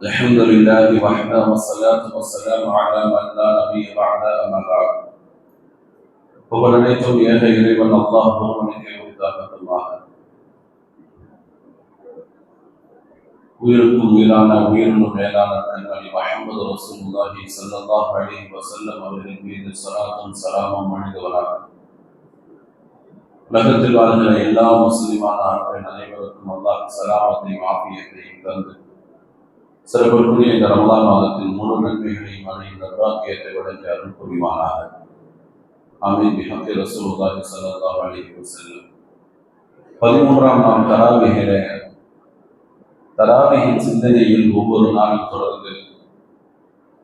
الحمد لله وحده والصلاة والسلام على من لا نبي بعد أما بعد புகழனைத்தும் ஏக இறைவன் அல்லாஹ் ஒருவனுக்கே உரித்தாகட்டுமாக உயிருக்கும் உயிரான உயிரினும் மேலான கண்மணி மஹமது ரசூலுல்லாஹி ஸல்லல்லாஹு அலைஹி வஸல்லம் அவர்களின் மீது ஸலாத்தும் ஸலாமும் அணிந்தவராக உலகத்தில் வாழ்கிற எல்லா முஸ்லிமான ஆண்களின் அனைவருக்கும் அல்லாஹ் சலாமத்தையும் ஆபியத்தையும் தந்து சிறப்பிற்குரிய இந்த ரமலான் மாதத்தின் முழு நன்மைகளையும் அடைந்த பிராக்கியத்தை வழங்கி அருள் புரிவானாக. ஆமீன். பிஹக்கி ரசூலுல்லாஹி ஸல்லல்லாஹு அலைஹி வஸல்லம். பதிமூன்றாம் நாள் தராவிகிற தராவிகின் சிந்தனையில் ஒவ்வொரு நாளும் தொடர்ந்து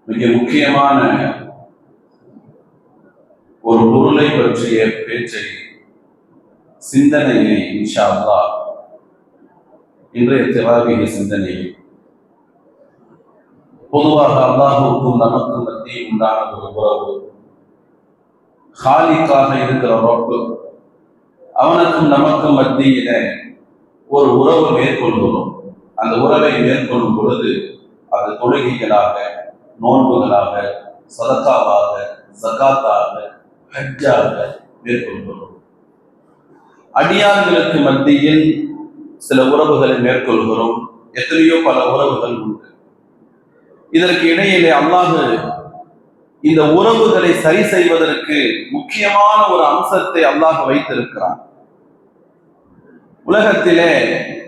மிக முக்கியமான ஒரு பொருளை பற்றிய பேச்சை சிந்தனையை இன்ஷா அல்லா இன்றைய தராவிக சிந்தனையில் பொதுவாக அல்லாஹுக்கும் நமக்கும் மத்தியே உண்டான ஒரு உறவு. ஹாலிக்காக இருக்கிற ரொப்பு அவனுக்கும் நமக்கும் மத்தியில ஒரு உறவு மேற்கொள்கிறோம். அந்த உறவை மேற்கொள்ளும் பொழுது அது தொழுகைகளாக நோன்புகளாக சதக்காவாக சகாத்தாக ஹஜ்ஜாக மேற்கொள்கிறோம். அடியார்களுக்கு மத்தியில் சில உறவுகளை மேற்கொள்கிறோம். எத்தனையோ பல உறவுகள் உண்டு. இதற்கு இடையிலே அல்லாஹு இந்த உறவுகளை சரி செய்வதற்கு முக்கியமான ஒரு அம்சத்தை அல்லாஹ் வைத்திருக்கிறான். உலகத்திலே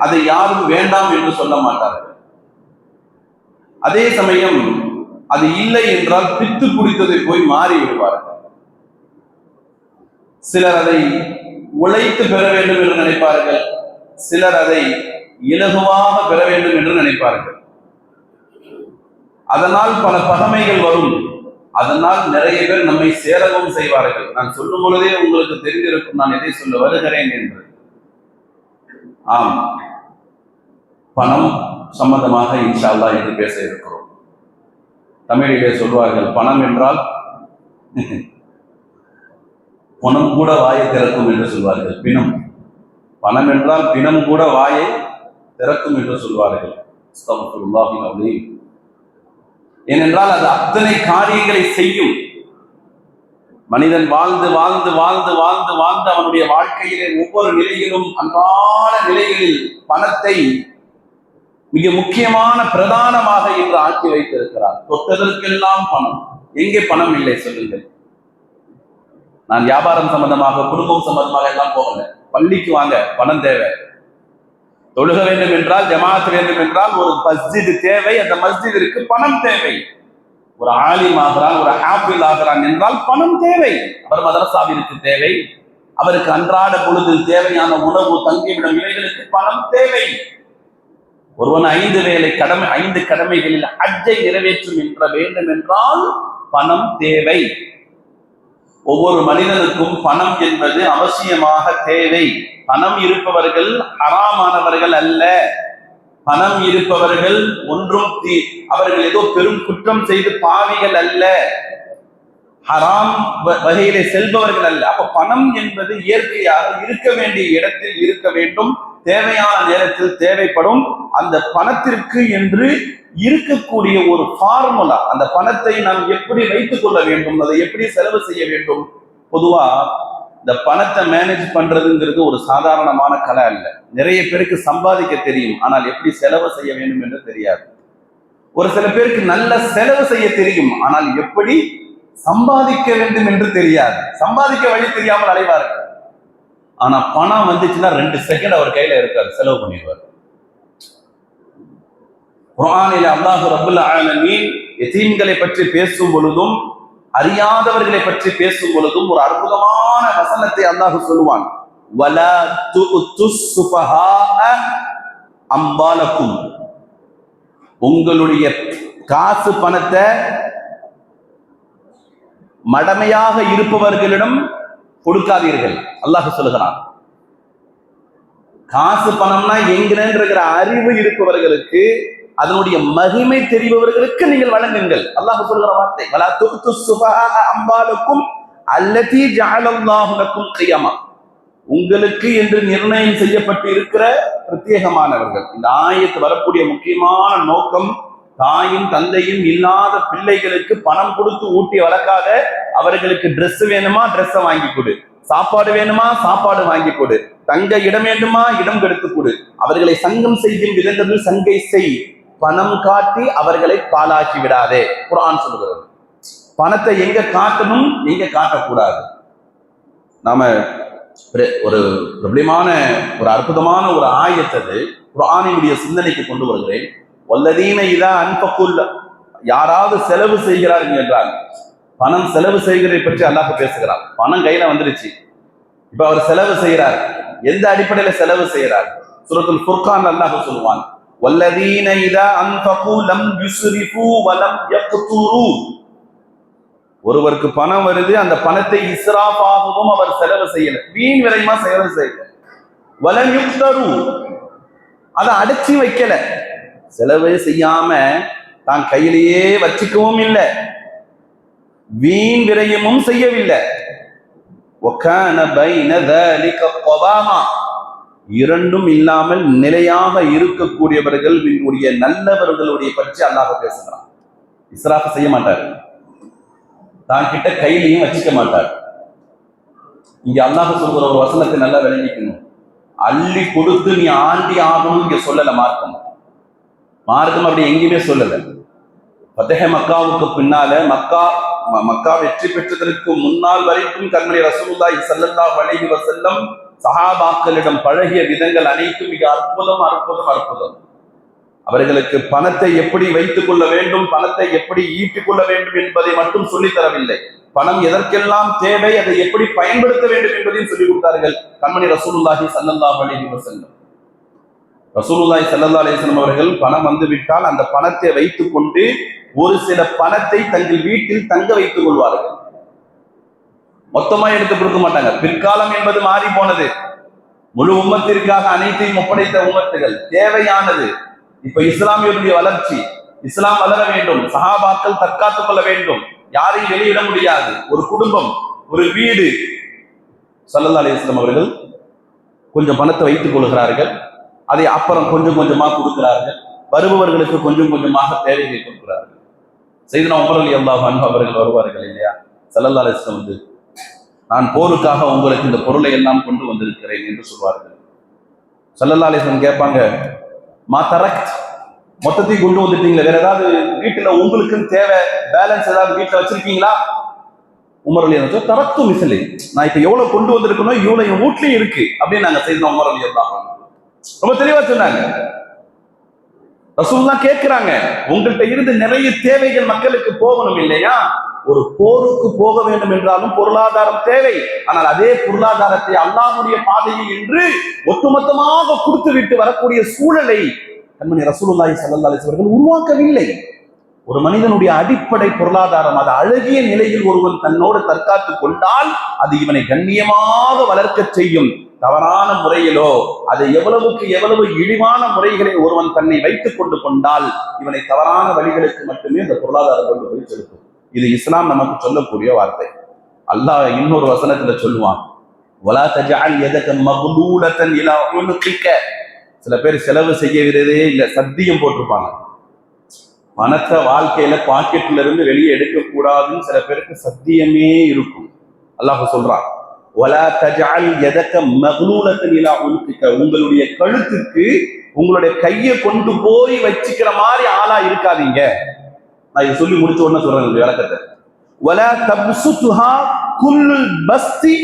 அதை யாரும் வேண்டாம் என்று சொல்ல மாட்டார்கள். அதே சமயம் அது இல்லை என்றால் பித்து குடித்ததை போய் மாறி விடுவார்கள். சிலர் அதை உழைத்து பெற வேண்டும் என்று நினைப்பார்கள். சிலர் அதை இலகுவாக பெற வேண்டும் என்று நினைப்பார்கள். அதனால் பல பகமைகள் வரும். அதனால் நிறைய பேர் நம்மை சேரவும் செய்வார்கள். நான் சொல்லும் பொழுதே உங்களுக்கு தெரிந்திருக்கும் நான் எதை சொல்ல வருகிறேன் என்று. ஆம். பணம் சம்பந்தமாக இன்ஷால்லா என்று பேச இருக்கிறோம். தமிழிலே சொல்வார்கள் பணம் என்றால் பணம் கூட வாயை திறக்கும் என்று சொல்வார்கள். பிணம். பணம் என்றால் பிணம் கூட வாயை திறக்கும் என்று சொல்வார்கள். அஸ்தகுல்லாஹின் ஏனென்றால் அது அத்தனை காரியங்களை செய்யும். மனிதன் வாழ்ந்து வாழ்ந்து வாழ்ந்து வாழ்ந்து வாழ்ந்து அவனுடைய வாழ்க்கையிலே ஒவ்வொரு நிலையிலும் அன்றாட நிலைகளில் பணத்தை மிக முக்கியமான பிரதானமாக இன்று ஆக்கி வைத்திருக்கிறார். தொட்டதற்கெல்லாம் பணம். எங்கே பணம் இல்லை சொல்லுங்கள். நான் வியாபாரம் சம்பந்தமாக குடும்பம் சம்பந்தமாக எல்லாம் போகல. பள்ளிக்கு வாங்க பணம் தேவை. தொழுக வேண்டும் என்றால் ஜமாத் வேண்டும் என்றால் ஒரு மஸ்ஜித் தேவை. அந்த மஸ்ஜிதிற்கு பணம் தேவை. ஒரு ஆலிம் ஆகிறான் ஒரு ஆப்பிள் ஆகிறான் என்றால் பணம் தேவை. அவர் மதரசாவிற்கு தேவை. அவருக்கு அன்றாட பொழுதில் தேவையான உணவு தங்கிவிடும் இவைகளுக்கு பணம் தேவை. ஒருவன் ஐந்து வேலை கடமை ஐந்து கடமைகளில் அஜை நிறைவேற்றும் என்ற வேண்டும் என்றால் பணம் தேவை. ஒவ்வொரு மனிதனுக்கும் பணம் என்பது அவசியமாக தேவை. பணம் இருப்பவர்கள் அறாமானவர்கள் அல்ல. பணம் இருப்பவர்கள் ஒன்றும் அவர்கள் ஏதோ பெரும் குற்றம் செய்து பாவிகள் அல்ல. ஹராம் வகையிலே செல்பவர்கள் அல்ல. அப்ப பணம் என்பது இயற்கையாக இருக்க வேண்டிய இடத்தில் இருக்க வேண்டும். தேவையான நேரத்தில் தேவைப்படும். அந்த பணத்திற்கு என்று இருக்கக்கூடிய ஒரு ஃபார்முலா அந்த பணத்தை நாம் எப்படி வைத்துக் கொள்ள வேண்டும் அதை எப்படி செலவு செய்ய வேண்டும்? பொதுவா இந்த பணத்தை மேனேஜ் பண்றதுங்கிறது ஒரு சாதாரணமான கலை அல்ல. நிறைய பேருக்கு சம்பாதிக்க தெரியும். ஆனால் எப்படி செலவு செய்ய வேண்டும் என்று தெரியாது. ஒரு சில பேருக்கு நல்ல செலவு செய்ய தெரியும். ஆனால் எப்படி சம்பாதிக்க வேண்டும் என்று தெரியாது. சம்பாதிக்க வழி தெரியாமல் அலைவார்கள். ஆனா பணம் வந்துச்சுன்னா ரெண்டு செகண்ட் அவர் கையில இருக்காரு செலவு பண்ணிடுவார். குரானில் அல்லாஹு ரபுல் ஆலமீன் எத்தீம்களை பற்றி பேசும் பொழுதும் அறியாதவர்களை பற்றி பேசும் பொழுதும் ஒரு அற்புதமான வசனத்தை அல்லாஹு சொல்லுவான். அம்பாலக்கும் உங்களுடைய காசு பணத்தை மடமையாக இருப்பவர்களிடம் கொடுக்காதீர்கள். அல்லாஹ் சொல்லுகிறான். காசு பணம்னா எங்கிற அறிவு இருப்பவர்களுக்கு அதனுடைய மகிமை தெரிபவர்களுக்கு நீங்கள் வழங்குங்கள். அல்லாஹ் சொல்கிற வார்த்தை வலா தொகுத்து சுபஹா அம்பாலுக்கும் அல்லதி ஜஅலல்லாஹுலக்கும் கையமா உங்களுக்கு என்று நிர்ணயம் செய்யப்பட்டு இருக்கிற பிரத்யேகமானவர்கள். இந்த ஆயத்து வரக்கூடிய முக்கியமான நோக்கம் தாயும் தந்தையும் இல்லாத பிள்ளைகளுக்கு பணம் கொடுத்து ஊட்டி வளர்க்காத அவர்களுக்கு ட்ரெஸ் வேணுமா? ட்ரெஸ்ஸை வாங்கி கொடு. சாப்பாடு வேணுமா? சாப்பாடு வாங்கி கொடு. தங்க இடம் வேண்டுமா? இடம் கெடுத்து கொடு. அவர்களை சங்கம் செய்யும் விதங்களில் சங்கை செய். பணம் காட்டி அவர்களை பாலாக்கி விடாதே. குரான் சொல்கிறது பணத்தை எங்க காட்டணும்? எங்க காட்டக்கூடாது? நாம ஒரு- பிரபலமான ஒரு அற்புதமான ஒரு ஆயத்தது குரானினுடைய சிந்தனைக்கு கொண்டு வருகிறேன். வல்லதீன இதா அன்பக்குள்ள யாராவது செலவு செய்கிறார்கள் என்றால் பணம் செலவு செய்கிறதை பற்றி அல்லாஹ் பேசுகிறார் பணம் கையில வந்துருச்சு. இப்ப அவர் செலவு செய்கிறார். எந்த அடிப்படையில செலவு செய்கிறார்? சூரத்துல் ஃபுர்கான் அல்லாஹ் சொல்லுவான் வல்லதீன இதா அன்பகு லம் யுஸ்ரிஃபு வலம் யக்துரு. ஒருவருக்கு பணம் வருது அந்த பணத்தை இஸ்ராஃபாகவும் அவர் செலவு செய்யல. வீண் விரைமா செலவு செய்யல. வலம் யுக்தரு. அதை அடைச்சி வைக்கல. செலவே செய்யாம தான் கையிலேயே வச்சுக்கவும் இல்லை. வீண் விரயமும் செய்யவில்லை. இரண்டும் இல்லாமல் நிலையாக இருக்கக்கூடியவர்கள் என்னுடைய நல்லவர்களுடைய பற்றி அல்லாஹ் பேசுகிறான். இஸ்ராஃப செய்ய மாட்டார். தான் கிட்ட கையிலையும் வச்சுக்க மாட்டார். இங்க அல்லாஹ் சொல்கிற ஒரு வசனத்தை நல்லா விளங்கிக்கணும். அள்ளி கொடுத்து நீ ஆண்டி ஆகணும் இங்க சொல்லல மார்க்கம். மார்க்கம் அப்படி எங்கேயுமே சொல்லலை. பத்தக மக்காவுக்கு பின்னால மக்கா மக்கா வெற்றி பெற்றதற்கு முன்னால் வரைக்கும் கண்மணி ரசூலுல்லாஹி ஸல்லல்லாஹு அலைஹி வசல்லம் சஹாபாக்களிடம் பழகிய விதங்கள் அனைத்தும் மிக அற்புதம் அற்புதம் அற்புதம். அவர்களுக்கு பணத்தை எப்படி வைத்துக் கொள்ள வேண்டும் பணத்தை எப்படி ஈட்டிக் கொள்ள வேண்டும் என்பதை மட்டும் சொல்லித் தரவில்லை. பணம் எதற்கெல்லாம் தேவை அதை எப்படி பயன்படுத்த வேண்டும் என்பதையும் சொல்லிக் கொடுத்தார்கள் கண்மணி ரசூலுல்லாஹி ஸல்லல்லாஹு அலைஹி வசல்லம் ரசூலுல்லாய் ஸல்லல்லாஹு அலிஸ்லம் அவர்கள் பணம் வந்து விட்டால் அந்த பணத்தை வைத்துக் கொண்டு ஒரு சில பணத்தை தங்கள் வீட்டில் தங்க வைத்துக் கொள்வார்கள். மொத்தமா எடுத்து கொடுக்க மாட்டாங்க. பிற்காலம் என்பது மாறி போனது. முழு உம்மத்திற்காக அனைத்தையும் ஒப்படைத்த உம்மத்துகள் தேவையானது. இப்ப இஸ்லாமியருடைய வளர்ச்சி இஸ்லாம் வளர வேண்டும் சஹாபாக்கள் தற்காத்துக் கொள்ள வேண்டும். யாரையும் வெளியிட முடியாது. ஒரு குடும்பம் ஒரு வீடு. சல்லல்லா அலிஸ்லாம் அவர்கள் கொஞ்சம் பணத்தை வைத்துக் கொள்கிறார்கள். அதை அப்புறம் கொஞ்சம் கொஞ்சமாக கொடுக்கிறார்கள். வருபவர்களுக்கு கொஞ்சம் கொஞ்சமாக தேவைகளை கொடுக்கிறார்கள். செய்தனா உமர் அலி அல்லாஹ் அன்பு அவர்கள் வருவார்கள் இல்லையா? சல்லல்லா அலிஸ்லாம் வந்து நான் போருக்காக உங்களுக்கு இந்த பொருளை எல்லாம் கொண்டு வந்திருக்கிறேன் என்று சொல்வார்கள். சல்லல்லா அலிஸ்லாம் கேட்பாங்க மா தரக் மொத்தத்தையும் கொண்டு வந்துட்டீங்களா வேற ஏதாவது வீட்டுல உங்களுக்குன்னு தேவை பேலன்ஸ் ஏதாவது வீட்டுல வச்சிருக்கீங்களா? உமர் அலி தரத்து மிசலி. நான் இப்ப எவ்வளவு கொண்டு வந்திருக்கணும் இவ்வளவு என் வீட்லயும் இருக்கு. அப்படின்னு நாங்க செய்தோம் உமர் அலி அல்லாஹ் ரொம்ப தெளிவா சொன்னாங்க. ரசூல்லா கேட்கிறாங்க உங்கள்கிட்ட இருந்து நிறைய தேவைகள் மக்களுக்கு போகணும் இல்லையா? ஒரு போருக்கு போக வேண்டும் என்றாலும் பொருளாதாரம் தேவை. ஆனால் அதே பொருளாதாரத்தை அல்லாஹுடைய பாதையில் என்று ஒட்டுமொத்தமாக கொடுத்து விட்டு வரக்கூடிய சூழலை கண்மணி ரசூலுல்லாஹி சல்லா அலைஹி அவர்கள் உருவாக்கவில்லை. ஒரு மனிதனுடைய அடிப்படை பொருளாதாரம் அது அழகிய நிலையில் ஒருவன் தன்னோடு தற்காத்து கொண்டால் அது இவனை கண்ணியமாக வளர்க்கச் செய்யும். தவறான முறையிலோ அதை எவ்வளவுக்கு எவ்வளவு இழிவான முறைகளை ஒருவன் தன்னை வைத்துக் கொண்டு கொண்டால் இவனை தவறான வழிகளுக்கு மட்டுமே இந்த பொருளாதாரம் கொண்டு போய் செலுத்தும் இது இஸ்லாம் நமக்கு சொல்லக்கூடிய வார்த்தை. அல்லாஹ் இன்னொரு வசனத்துல சொல்லுவான் வலா தஜஅல் யதக மக்லூலத்தன் இலா சில பேர் செலவு செய்யறதே இல்லை சத்தியம் போட்டிருப்பாங்க. பணத்தை வாழ்க்கையில பாக்கெட்ல இருந்து வெளியே எடுக்க கூடாதுன்னு சில பேருக்கு சத்தியமே இருக்கும். அல்லாஹ் சொல்றான் வலா தஜஅல் எதக்க மக்லூலத்தன் இலா உனுகிக்க உங்களுடைய கழுத்துக்கு உங்களுடைய கையை கொண்டு போய் வச்சுக்கிற மாதிரி ஆளா இருக்காதீங்க. நான் இதை சொல்லி முடிச்ச உடனே சொல்றேன் இந்த விளக்கத்தை. வலா தப்சுத்துஹா குல் பஸ்தி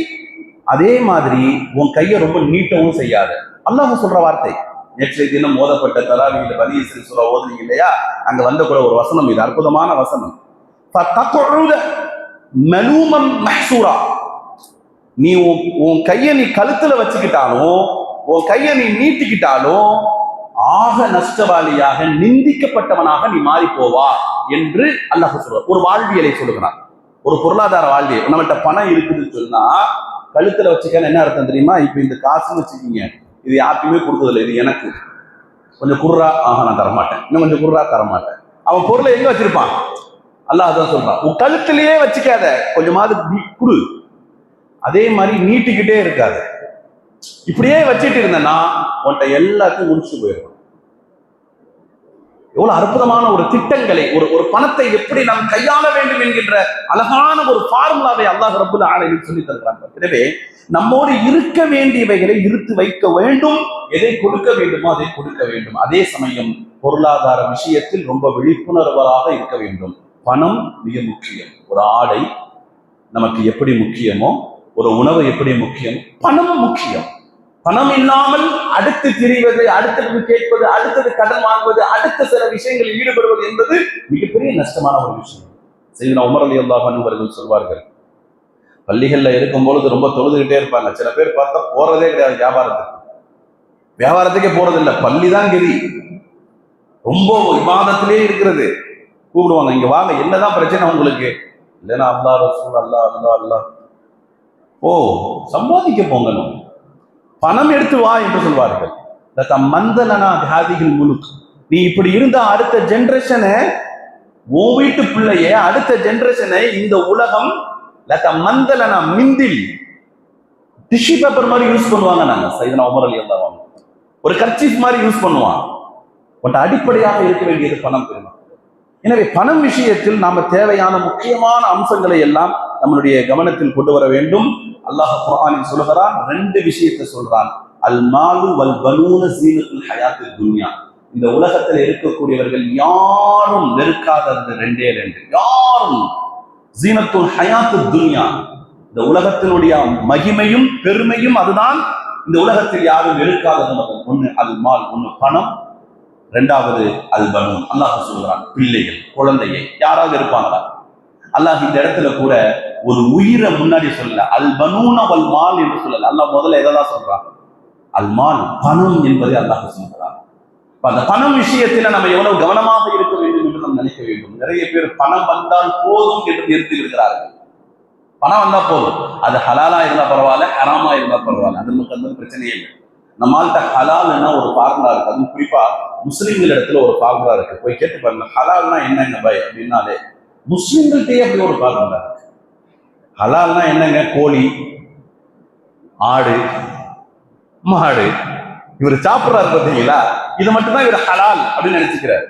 அதே மாதிரி உன் கையை ரொம்ப நீட்டவும் செய்யாத. அல்லாஹ் சொல்ற வார்த்தை. நேற்றைய தினம் மோதப்பட்ட தலாவியில பனீஸ்வரி சொல்ல ஓதுனீங்க இல்லையா? அங்க வந்த கூட ஒரு வசனம் இது அற்புதமான வசனம். மலூமம் மலூமன் நீ உன் உன் கையை நீ கழுத்துல வச்சுக்கிட்டாலும் உன் கையை நீ நீட்டிக்கிட்டாலும் ஆக நஷ்டவாளியாக நிந்திக்கப்பட்டவனாக நீ மாறி போவா என்று அல்லாஹ் சொல்ற ஒரு வாழ்வியலை சொல்லுகிறான். ஒரு பொருளாதார வாழ்வியல். நம்மகிட்ட பணம் இருக்குதுன்னு சொன்னா கழுத்துல வச்சுக்க என்ன அர்த்தம் தெரியுமா? இப்ப இந்த காசுன்னு வச்சுக்கீங்க. இது யாருக்குமே கொடுத்ததில்லை. இது எனக்கு. கொஞ்சம் குர்ரா ஆக நான் தரமாட்டேன். இன்னும் கொஞ்சம் குர்ரா தரமாட்டேன். அவன் பொருளை எங்க வச்சிருப்பான்? அல்லாஹ் அதான் சொல்றான். உன் கழுத்திலேயே வச்சுக்காத. கொஞ்சமாவது குடு. அதே மாதிரி நீட்டிக்கிட்டே இருக்காது. இப்படியே வச்சுட்டு இருந்தேன்னா உன்கிட்ட எல்லாத்தையும் முடிச்சு போயிடும் எவ்வளவு அற்புதமான ஒரு திட்டங்களை ஒரு ஒரு பணத்தை எப்படி நாம் கையாள வேண்டும் என்கின்ற அழகான ஒரு ஃபார்முலாவை அல்லாஹ் ரபுல் ஆலமின் சொல்லி தருகிறாங்க. எனவே நம்மோடு இருக்க வேண்டியவைகளை இருத்து வைக்க வேண்டும். எதை கொடுக்க வேண்டுமோ அதை கொடுக்க வேண்டும். அதே சமயம் பொருளாதார விஷயத்தில் ரொம்ப விழிப்புணர்வராக இருக்க வேண்டும். பணம் மிக முக்கியம். ஒரு ஆடை நமக்கு எப்படி முக்கியமோ ஒரு உணவு எப்படி முக்கியம்? பணம் முக்கியம். பணம் இல்லாமல் அடுத்து திரிவது அடுத்தது கேட்பது அடுத்தது கடன் வாங்குவது அடுத்த சில விஷயங்களில் ஈடுபடுவது என்பது மிகப்பெரிய நஷ்டமான ஒரு விஷயம். செய்தினா உமர் அலி அல்லாஹ் அவர்கள் சொல்வார்கள். பள்ளிகள்ல இருக்கும் பொழுது ரொம்ப தொழுதுகிட்டே இருப்பாங்க. சில பேர் பார்த்தா போறதே கிடையாது வியாபாரத்துக்கு. வியாபாரத்துக்கே போறது இல்ல பள்ளி தான் கெதி. ரொம்ப விவாதத்திலே இருக்கிறது. கூப்பிடுவாங்க இங்க வாங்க என்னதான் பிரச்சனை உங்களுக்கு? இல்லைன்னா அல்லா ரசூல் அல்லா அல்லா அல்லா ஓ சம்பாதிக்க போங்கணும். பணம் எடுத்து வா என்று சொல்வார்கள். லதா மந்தலனா தியாதிகள் முழுக் நீ இப்படி இருந்த அடுத்த ஜென்ரேஷனை ஓ வீட்டு பிள்ளைய அடுத்த ஜென்ரேஷனை இந்த உலகம் லத்த மந்தலனா மிந்தில். டிஷ்யூ பேப்பர் மாதிரி யூஸ் பண்ணுவாங்க நாங்க சைதனா உமர் அலி அல்லாஹ் ஒரு கர்ச்சீஃப் மாதிரி யூஸ் பண்ணுவான். பட் அடிப்படையாக இருக்க வேண்டியது பணம் பெருமா எனவே பணம் விஷயத்தில் நாம தேவையான முக்கியமான அம்சங்களை எல்லாம் நம்மளுடைய கவனத்தில் கொண்டு வர வேண்டும். அல்லாஹ் குர்ஆனில் சொல்கிறான் ரெண்டு விஷயத்தை சொல்றான். அல் மாலு வல் பலூன சீனத்துல் ஹயாத்தில் துன்யா. இந்த உலகத்தில் இருக்கக்கூடியவர்கள் யாரும் நெருக்காத அந்த ரெண்டே ரெண்டு. யாரும் ஜீனத்துல் ஹயாத்து துன்யா. இந்த உலகத்தினுடைய மகிமையும் பெருமையும் அதுதான். இந்த உலகத்தில் யாரும் வெறுக்காதது ஒண்ணு அல் மால் ஒன்று பணம். ரெண்டாவது அல் பலூன் அல்லாஹ் சொல்கிறான் பிள்ளைகள் குழந்தையை யாராவது இருப்பாங்களா? அல்லாஹ் இந்த இடத்துல கூட ஒரு உயிரை முன்னாடி சொல்லல. அல் பனூன வல் மால் என்று சொல்லல. அல்லாஹ் முதல்ல எதெல்லாம் சொல்றான்? அல் மால் பணம் என்பதை அல்லாஹ் சொல்கிறான் அந்த பணம் விஷயத்துல நம்ம எவ்வளவு கவனமாக இருக்க வேண்டும் என்று நாம் நினைக்க வேண்டும். நிறைய பேர் பணம் வந்தால் போதும் என்று நிறுத்தி விடுகிறார்கள் பணம் வந்தா போதும். அது ஹலாலா இருந்தா பரவாயில்ல ஹராமா இருந்தா பரவாயில்ல. அது நமக்கு அந்த பிரச்சனையே இல்லை. நம்மள்கிட்ட ஹலால்னா ஒரு ஃபார்முலா இருக்கு. அதுவும் குறிப்பா முஸ்லீம்கள் இடத்துல ஒரு ஃபார்முலா இருக்கு. போய் கேட்டு பாருங்க. ஹலால்னா என்னங்க பை? அப்படின்னாலே முஸ்லிம்கள்ட்டயே அப்படி ஒரு ஃபார்முலா இருக்கு. ஹலால்னா என்னங்க? கோழி ஆடு மாடு. இவர் சாப்பிட்றாரு பார்த்தீங்களா? இது மட்டும்தான் இவர் ஹலால் அப்படின்னு நினைச்சுக்கிறார்.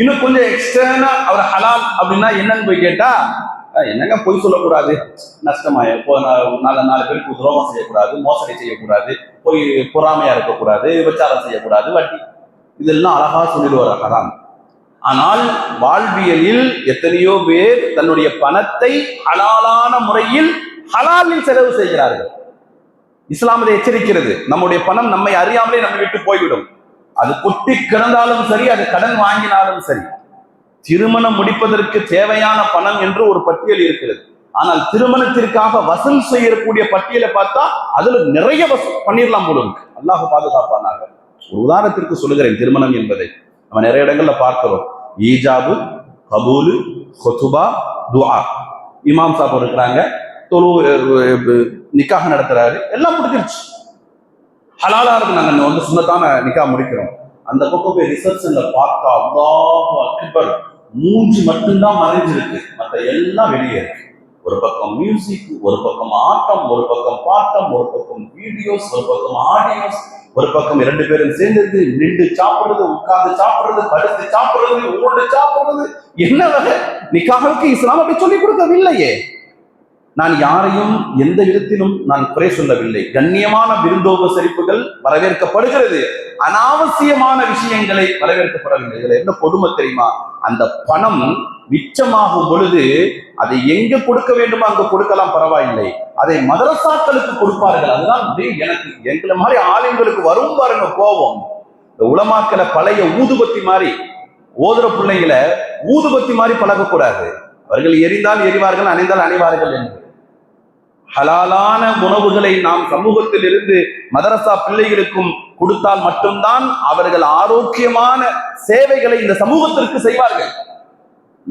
இன்னும் கொஞ்சம் எக்ஸ்டர்னா அவர் ஹலால் அப்படின்னா என்னன்னு போய் கேட்டா என்னங்க பொய் சொல்லக்கூடாது? நஷ்டமாய இப்போ நாலு நாலு பேருக்கு துரோகம் செய்யக்கூடாது மோசடி செய்யக்கூடாது பொய் பொறாமையா இருக்கக்கூடாது விபச்சாரம் செய்யக்கூடாது வட்டி. இதெல்லாம் அழகா சொல்லிடுவார் ஹராம் ஆனால் வாழ்வியலில் எத்தனையோ பேர் தன்னுடைய பணத்தை ஹலாலான முறையில் ஹலாலில் செலவு செய்கிறார்கள். இஸ்லாம் எச்சரிக்கிறது நம்முடைய பணம் நம்மை அறியாமலே நம்ம விட்டு போய்விடும். அது கொட்டி கிடந்தாலும் சரி அது கடன் வாங்கினாலும் சரி. திருமணம் முடிப்பதற்கு தேவையான பணம் என்று ஒரு பட்டியல் இருக்கிறது. ஆனால் திருமணத்திற்காக வசூல் செய்யக்கூடிய பட்டியலை பார்த்தா அதுல நிறைய வசூல் பண்ணிடலாம் போல இருக்கு. அல்லாஹ் பாதுகாப்பானாக. ஒரு உதாரணத்திற்கு சொல்லுகிறேன் திருமணம் என்பதை. நம்ம நிறைய இடங்கள்ல பார்க்கிறோம். ஈஜாபு கபூலு ஹொசுபா துஆ. இமாம் சாப் இருக்கிறாங்க. தொழு நிக்காக நடத்துறாரு. எல்லாம் முடிஞ்சிருச்சு. ஹலாலா இருக்கு. நாங்க வந்து சுண்ணத்தான நிக்கா முடிக்கிறோம். அந்த பக்கம் போய் ரிசப்ஷன்ல பார்த்தா அல்லாஹ் அக்பர். மூஞ்சி மட்டும்தான் மறைஞ்சிருக்கு. மற்ற எல்லாம் வெளியே இருக்கு. ஒரு பக்கம் மியூசிக் ஒரு பக்கம் ஆட்டம் ஒரு பக்கம் பாட்டம் ஒரு பக்கம் வீடியோஸ் ஒரு பக்கம் ஆடியோஸ் ஒரு பக்கம் இரண்டு பேரும் சேர்ந்தது நின்று சாப்பிடுறது உட்கார்ந்து சாப்பிடுறது படுத்து சாப்பிடுறது ஓடு சாப்பிடுறது. என்ன வகை? நிக்காவுக்கு இஸ்லாம் அப்படி சொல்லிக் கொடுக்கவில்லையே. நான் யாரையும் எந்த விதத்திலும் நான் குறை சொல்லவில்லை. கண்ணியமான விருந்தோபசரிப்புகள் வரவேற்கப்படுகிறது. அனாவசியமான விஷயங்களை வரவேற்கப்படவில்லை. இதுல என்ன கொடுமை தெரியுமா? அந்த பணம் மிச்சமாகும் பொழுது அதை எங்க கொடுக்க வேண்டுமோ அங்க கொடுக்கலாம் பரவாயில்லை. அதை மதரசாக்களுக்கு கொடுப்பார்கள். அதுதான் எனக்கு எங்களை மாதிரி ஆளுங்களுக்கு வரும் பாருங்க கோபம். இந்த உலமாக்களை பழைய ஊதுபத்தி மாதிரி ஓதுற பிள்ளைங்களை ஊதுபத்தி மாதிரி பழகக்கூடாது. அவர்கள் எரிந்தால் எரிவார்கள் அணிந்தால் அணிவார்கள் என்று. ஹலாலான உணவுகளை நாம் சமூகத்தில் இருந்து மதரசா பிள்ளைகளுக்கும் கொடுத்தால் மட்டும்தான் அவர்கள் ஆரோக்கியமான சேவைகளை இந்த சமூகத்திற்கு செய்வார்கள்.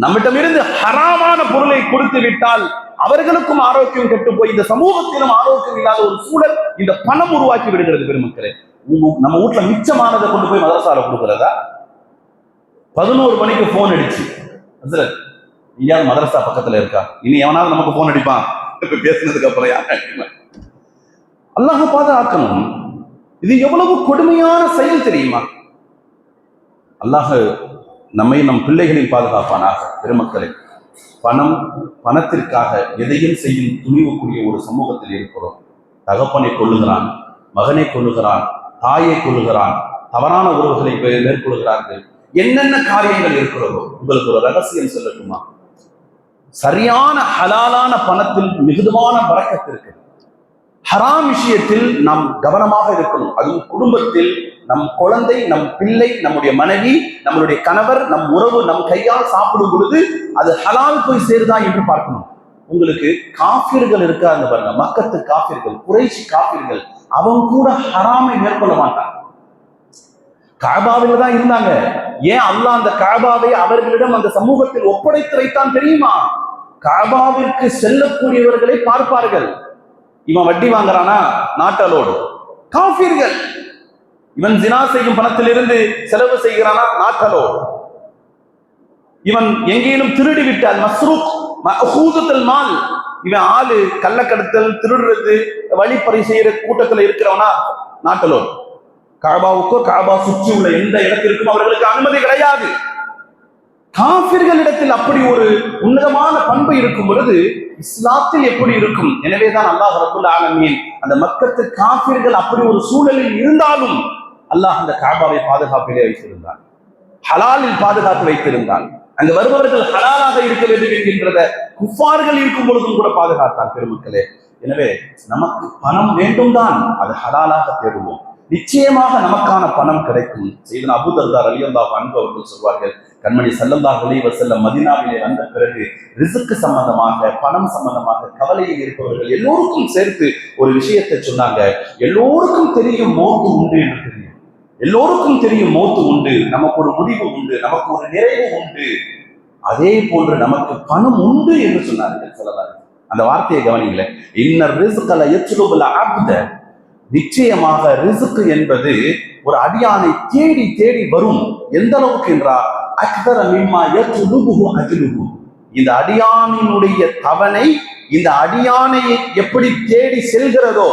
நம்மிடமிருந்து ஹராமான பொருளை கொடுத்து விட்டால் அவர்களுக்கும் ஆரோக்கியம் கெட்டு போய் இந்த சமூகத்திலும் ஆரோக்கியம் இல்லாத ஒரு சூழல் இந்த பணம் உருவாக்கி விடுகிறது பெருமக்களே. நம்ம வீட்டுல மிச்சமானதை கொண்டு போய் மதரசால கொடுக்கிறதா? பதினோரு மணிக்கு போன் அடிச்சு. ஹஸ்ரத் மதரசா பக்கத்துல இருக்கா? இனி எவனாவது நமக்கு போன் அடிப்பான்? இப்ப பேசினதுக்கு அப்புறம் யாரும் அல்லாஹ பாதுகாக்கணும். இது எவ்வளவு கொடுமையான செயல் தெரியுமா? அல்லாஹ் நம்மை நம் பிள்ளைகளில் பாதுகாப்பானாக பெருமக்களை. பணம் பணத்திற்காக எதையும் செய்யும் துணிவுக்குரிய ஒரு சமூகத்தில் இருக்கிறோம். தகப்பனை கொள்ளுகிறான் மகனை கொள்ளுகிறான் தாயை கொள்ளுகிறான் தவறான உறவுகளை மேற்கொள்கிறார்கள். என்னென்ன காரியங்கள் இருக்கிறதோ உங்களுக்கு ஒரு ரகசியம் சொல்லட்டுமா? சரியான ஹலாலான பணத்தில் மிகுதமான வரக்கத்து இருக்கு ஹராம் விஷயத்தில் நாம் கவனமாக இருக்கணும். அதுவும் குடும்பத்தில் நம் குழந்தை நம் பிள்ளை நம்முடைய மனைவி நம்மளுடைய கணவர் நம் உறவு நம் கையால் சாப்பிடும் பொழுது அது ஹலால் போய் சேருதா என்று பார்க்கணும். உங்களுக்கு காஃபிர்கள் இருக்காங்க பாருங்க. மக்கத்து காஃபிர்கள் குறைச்சி காஃபிர்கள் அவங்க கூட ஹராமை மேற்கொள்ள மாட்டாங்க. காபாவில் தான் இருந்தாங்க. ஏன் அல்லாஹ் அந்த காபாவை அவர்களிடம் அந்த சமூகத்தில் ஒப்படைத்து வைத்தான் தெரியுமா? காபாவிற்கு செல்லக்கூடியவர்களை பார்ப்பார்கள். இவன் வட்டி வாங்குறானா? நாட்டலோடு. காஃபீர்கள். இவன் ஜினா செய்யும் பணத்திலிருந்து செலவு செய்கிறானா? நாட்டலோடு. இவன் எங்கேயும் திருடி விட்டால் மஸ்ரூக் மஹூதத்தல் மால். இவன் ஆளு கள்ளக்கடத்தல் திருடுறது வழிப்பறி செய்யற கூட்டத்துல இருக்கிறவனா? நாட்டலோடு. காபாவுக்கோ காபா சுற்றி உள்ள எந்த இடத்திற்கும் அவர்களுக்கு அனுமதி கிடையாது. காபிர்களிடத்தில் அப்படி ஒரு உன்னதமான பண்பு இருக்கும் பொழுது இஸ்லாத்தில் எப்படி இருக்கும்? எனவேதான் அல்லாஹ் ரபுல் ஆலமீன் அந்த மக்கத்து காபிர்கள் அப்படி ஒரு சூழலில் இருந்தாலும் அல்லாஹ் அந்த காபாவை பாதுகாப்பிலே வைத்திருந்தான். ஹலாலில் பாதுகாத்து வைத்திருந்தான். அங்கு வருபவர்கள் ஹலாலாக இருக்க வேண்டும் என்கின்றத குஃபார்கள் இருக்கும் பொழுதும் கூட பாதுகாத்தார் பெருமக்களே. எனவே நமக்கு பணம் வேண்டும் தான் அது ஹலாலாக தேடுவோம். நிச்சயமாக நமக்கான பணம் கிடைக்கும். செய்தன் அபுதர்தார் அலியல்லாஹ் அன்பு அவர்கள் சொல்வார்கள் கண்மணி சல்லல்லாஹ் அலைஹி செல்ல மதீனாவிலே வந்த பிறகு ரிசுக்கு சம்பந்தமாக பணம் சம்பந்தமாக கவலையில் இருப்பவர்கள் எல்லோருக்கும் சேர்த்து ஒரு விஷயத்தை சொன்னாங்க. எல்லோருக்கும் தெரியும் மோத்து உண்டு என்று தெரியும். எல்லோருக்கும் தெரியும் மோத்து உண்டு நமக்கு ஒரு முடிவு உண்டு நமக்கு ஒரு நிறைவு உண்டு. அதே போன்று நமக்கு பணம் உண்டு என்று சொன்னார்கள் சொல்லலாம் அந்த வார்த்தையை கவனிங்களேன். இன்னர் ரிசுக்கல எச்சுலுபுல ஆப்த நிச்சயமாக ரிசுக்கு என்பது ஒரு அடியானை தேடி தேடி வரும். எந்த அளவுக்கு என்றால் அக்தர மிம்மா யத்லுபுஹு அஜ்லுஹு. இந்த அடியானினுடைய தவணை இந்த அடியானை எப்படி தேடி செல்கிறதோ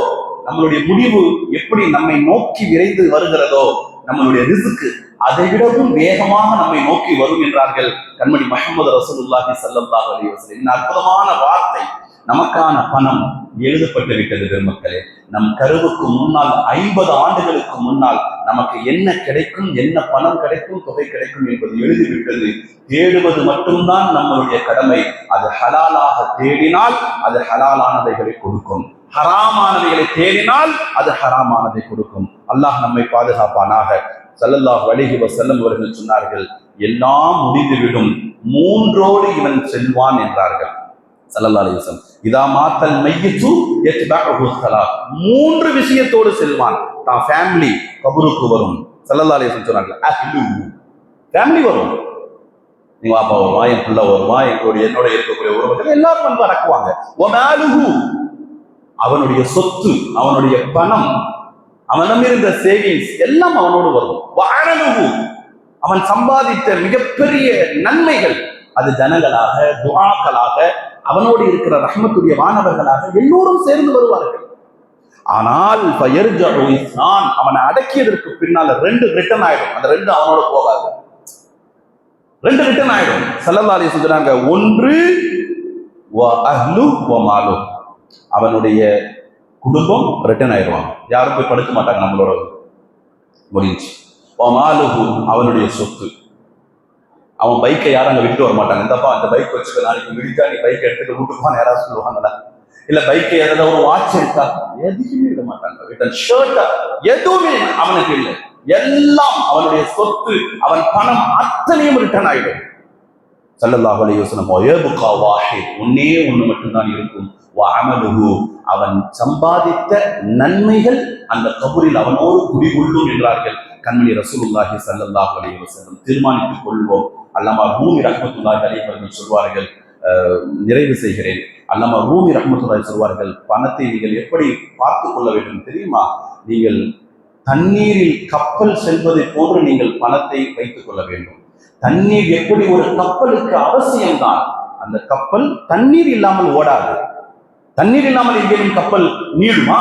நம்மளுடைய முடிவு எப்படி நம்மை நோக்கி விரைந்து வருகிறதோ நம்மளுடைய ரிசுக்கு அதை விடவும் வேகமாக நம்மை நோக்கி வரும் என்றார்கள் கண்மணி முகமது ரசூலுல்லாஹி ஸல்லல்லாஹு அலைஹி வஸல்லம். அற்புதமான வார்த்தை நமக்கான பணம் எழுதப்பட்டு விட்டது பெருமக்களே. நம் கருவுக்கு முன்னால் ஐம்பது ஆண்டுகளுக்கு முன்னால் நமக்கு என்ன கிடைக்கும் என்ன பணம் கிடைக்கும் தொகை கிடைக்கும் என்பது எழுதிவிட்டது. தேடுவது மட்டும்தான் நம்மளுடைய கடமை. அது ஹலாலாக தேடினால் அது ஹலாலானவைகளை கொடுக்கும். ஹராமானவைகளை தேடினால் அது ஹராமானதை கொடுக்கும். அல்லாஹ் நம்மை பாதுகாப்பானாக. சல்லல்லாஹ் அலைஹி வஸல்லம் அவர்கள் சொன்னார்கள் எல்லாம் முடிந்துவிடும். மூன்றோடு இவன் செல்வான் என்றார்கள். ஸல்லல்லாஹு அலைஹி இதா மாத்தல் மையத்து யத்பஅஹு மூன்று விஷயத்தோடு செல்வான். தான் ஃபேமிலி கபருக்கு வரும். ஸல்லல்லாஹு அலைஹி சொன்னாங்க ஃபேமிலி வரும். நீங்க அப்பா வருவா என் பிள்ளை வருவா எங்களுடைய என்னோட இருக்கக்கூடிய உறவுகள் எல்லாரும் வந்து அடக்குவாங்க. ஒமாலுஹு அவனுடைய சொத்து அவனுடைய பணம் அவனிடம் இருந்த சேவிங்ஸ் எல்லாம் அவனோடு வரும். அவன் சம்பாதித்த மிகப்பெரிய நன்மைகள் அது ஜனங்களாக துவாக்களாக அவனோடு இருக்கிற ரஹ்மத்துடைய வானவர்களாக எல்லோரும் சேர்ந்து வருவார்கள். ஆனால் ஃபயர்ஜஉ அவனை அடக்கியதற்கு பின்னால ரெண்டு ரிட்டர்ன் ஆயிடும். அந்த ரெண்டு அவனோட போகாது. ரெண்டு ரிட்டர்ன் ஆயிடும். செல்லல்லாலே சொல்றாங்க ஒன்று மாலு. அவனுடைய குடும்பம் ரிட்டர்ன் ஆயிடுவான் யாரும் போய் படுக்க மாட்டாங்க நம்மளோட முடிஞ்சு அவனுடைய சொத்து. அவன் பைக்கை யாரும் அங்கே விட்டு வர மாட்டாங்க இந்தப்பா அந்த பைக் வச்சுக்க நாளைக்கு விடிச்சா நீ பைக் எடுத்துட்டு வீட்டுக்கு யாராவது சொல்லுவாங்களா இல்ல பைக்கை ஏதாவது ஒரு வாட்ச் எடுத்தா எதுவுமே விட மாட்டாங்க. ரிட்டன் ஷர்ட்டா எதுவுமே அவனுக்கு இல்லை. எல்லாம் அவனுடைய சொத்து அவன் பணம் அத்தனையும் ரிட்டர்ன் ஆயிடும். சல்லல்லாஹு அலைஹி வஸல்லம் வயபுகா வாஹித்? ஒன்னே ஒன்று மட்டும்தான் இருக்கும். வஅமலுஹு அவன் சம்பாதித்த நன்மைகள் அந்த கபூரில் அவனோடு குடிகொள்ளும் என்றார்கள். கண்மணி ரசூலுல்லாஹி சல்லல்லாஹு அலைஹி வஸல்லம் தீர்மானித்துக் கொள்வோம். அல்லாமா ரூமி ரஹ்மத்துல்லாஹி அலைஹி அவர்கள் சொல்வார்கள் நிறைவு செய்கிறேன். அல்லாமா ரூமி ரஹமத்துல்லாய் சொல்வார்கள் பணத்தை நீங்கள் எப்படி பார்த்து கொள்ள வேண்டும் தெரியுமா? நீங்கள் தண்ணீரில் கப்பல் செல்வதை போன்று நீங்கள் பணத்தை வைத்துக் கொள்ள வேண்டும். தண்ணீர் எப்படி ஒரு கப்பலுக்கு அவசியம்தான்? அந்த கப்பல் தண்ணீர் இல்லாமல் ஓடாது. தண்ணீர் இல்லாமல் எங்கேயும் கப்பல் நீளுமா?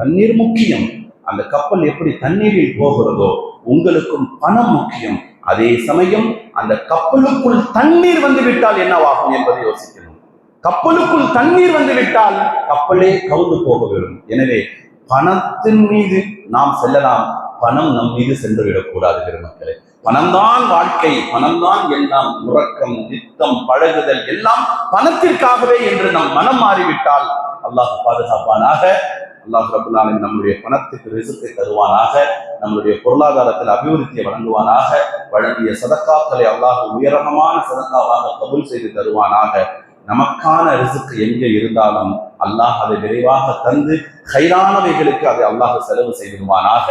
தண்ணீர் முக்கியம். அந்த கப்பல் எப்படி தண்ணீரில் போகிறதோ உங்களுக்கும் பணம் முக்கியம். அதே சமயம் அந்த கப்பலுக்குள் தண்ணீர் வந்து விட்டால் என்னவாகும் என்பதை யோசிக்கணும். கப்பலுக்குள் தண்ணீர் வந்து விட்டால் கப்பலே கவுந்து போக வேண்டும். எனவே பணத்தின் மீது நாம் செல்லலாம். பணம் நம் மீது சென்று விடக்கூடாது பெருமக்களே. பணம்தான் வாழ்க்கை பணம்தான் எல்லாம் உறக்கம் நித்தம் பழகுதல் எல்லாம் பணத்திற்காகவே என்று நம் மனம் மாறிவிட்டால் அல்லாஹ் பாதுகாப்பானாக அல்லாஹ் ரபுல்லாலின் நம்முடைய பணத்துக்கு ரிசத்தை தருவானாக நம்முடைய பொருளாதாரத்தில் அபிவிருத்தியை வழங்குவானாக வழங்கிய சதக்காக்களை அல்லாஹ் உயரகமான சதக்காவாக கபுல் செய்து தருவானாக. நமக்கான ரிசுக்கு எங்கே இருந்தாலும் அல்லாஹ் அதை விரைவாக தந்து கைரானவைகளுக்கு அதை அல்லாஹ் செலவு செய்திருவானாக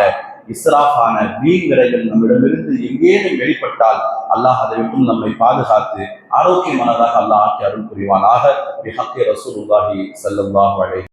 இஸ்ராஃபான வீண்விரைகள் நம்மிடமிருந்து எங்கேனும் வெளிப்பட்டால் அல்லாஹ் அதை விட்டும் நம்மை பாதுகாத்து ஆரோக்கியமானதாக அல்லாஹ் ஆக்கி அருள் புரிவானாக. பிஹக்கி செல்லும் ஸல்லல்லாஹு வழி